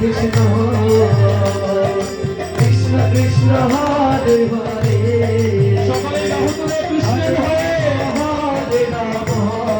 কৃষ্ণ কৃষ্ণ কৃষ্ণ হরে হরে সকলে রাহুতুলে কৃষ্ণের Hare Hare Ram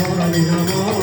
ahora mi amor.